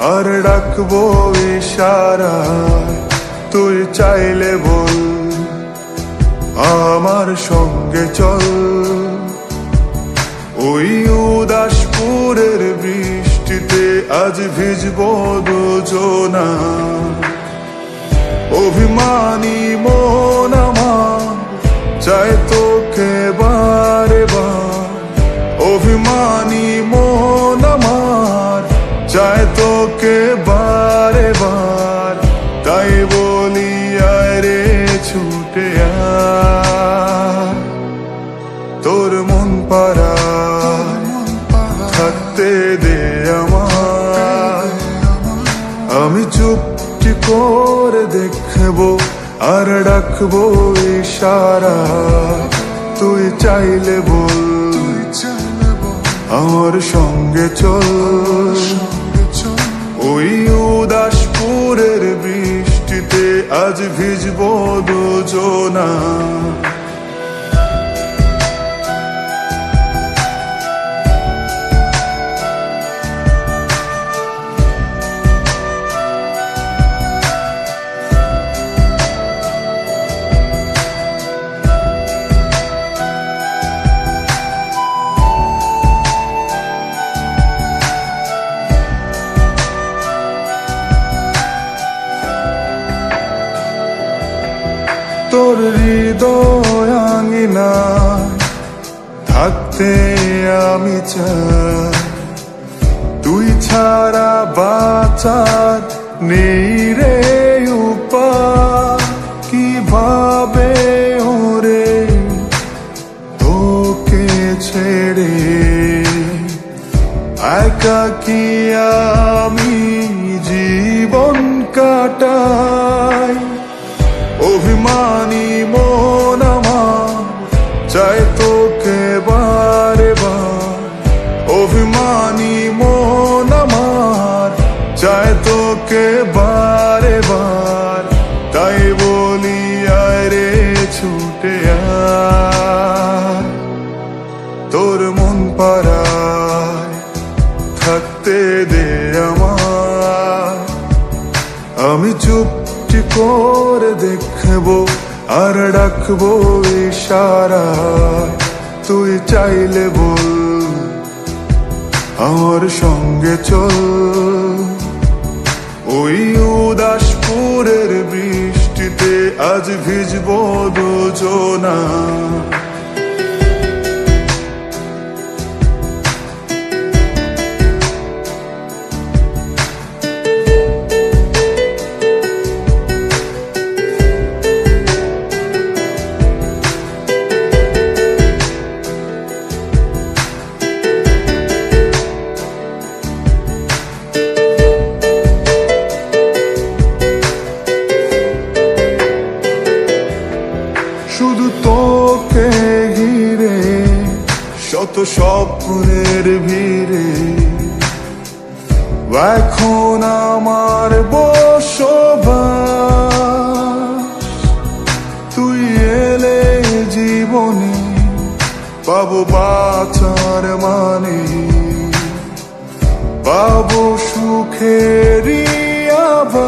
আর ডাকবো ইশারা। তুই চাইলে বল, আমার সঙ্গে চল। ওই উদাসপুরের বৃষ্টিতে আজ ভিজবো দুজনা। অভিমানী তোকে বারে বার তাই বলি আরে ছুটে তোর মন পারা থাকতে দে আমার আমি চুপটি করে দেখব আর ডাকবো ইশারা। তুই চাইলে বল। আমার সঙ্গে চল। ওই উদাসপুরের বৃষ্টিতে আজ ভিজবো দুজনা। তোর হৃদয় আঙিনা থাকতে আমি চাই। তুই ছাড়া বাঁচার নেই রে উপায়। কীভাবে ওরে তোকে ছেড়ে? একা কি আমি জীবন কাটাই? চাই তোকে বারে বার অভিমানী মন আমার, চাই তোকে বারে বার তাই বলি আরে ছুটে। তোর মন পাড়ায় থাকতে দে আমার আমি চুপটি করে দেখব আর ডাকবো ইশারা, তুই চাইলে বল, আমার সঙ্গে চল। ওই উদাসপুরের বৃষ্টিতে আজ ভিজবো দুজনা। শত স্বপ্নের ভিড়ে, এখন আমার বসবাস। তুই এলে জীবনে পাবো বাঁচার মানে পাবো সুখেরই আভাস